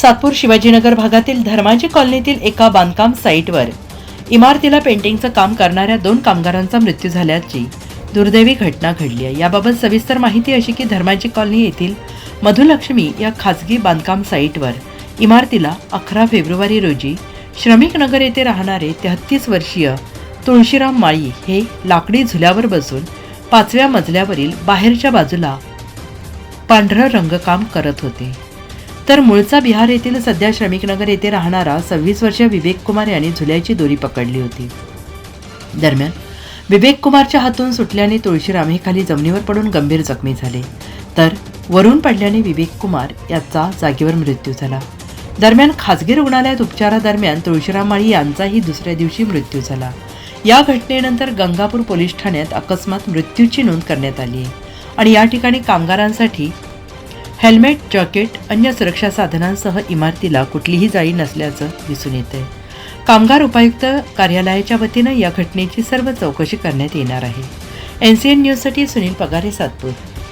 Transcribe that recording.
सातपूर शिवाजीनगर भागातील धर्माजी कॉलनीतील एका बांधकाम साईटवर इमारतीला पेंटिंगचं काम करणाऱ्या दोन कामगारांचा मृत्यू झाल्याची दुर्दैवी घटना घडली आहे. याबाबत सविस्तर माहिती अशी की धर्माजी कॉलनी येथील मधुलक्ष्मी या खाजगी बांधकाम साईटवर इमारतीला अकरा फेब्रुवारी रोजी श्रमिक नगर येथे राहणारे तेहत्तीस वर्षीय तुळशीराम माळी हे लाकडी झुल्यावर बसून पाचव्या मजल्यावरील बाहेरच्या बाजूला पांढरं रंगकाम करत होते. तर मूळचा बिहार येथील सध्या श्रमिकनगर येथे राहणारा सव्वीस वर्षीय विवेक कुमार यांनी झुल्याची दोरी पकडली होती. दरम्यान विवेक कुमारच्या हातून सुटल्याने तुळशीराम हे खाली जमिनीवर पडून गंभीर जखमी झाले. तर वरून पडल्याने विवेक कुमार याचा जागेवर मृत्यू झाला. दरम्यान खाजगी रुग्णालयात उपचारादरम्यान तुळशीराम माळी यांचाही दुसऱ्या दिवशी मृत्यू झाला. या घटनेनंतर गंगापूर पोलीस ठाण्यात अकस्मात मृत्यूची नोंद करण्यात आली आहे. आणि या ठिकाणी कामगारांसाठी हेल्मेट जॅकेट अन्य सुरक्षा साधनांसह इमारतीला कुठलीही जाळी नसल्याचं दिसून येतंय. कामगार उपायुक्त कार्यालयाच्या वतीनं या घटनेची सर्व चौकशी करण्यात येणार आहे. एन सी एन न्यूजसाठी सुनील पगारे सातपूर.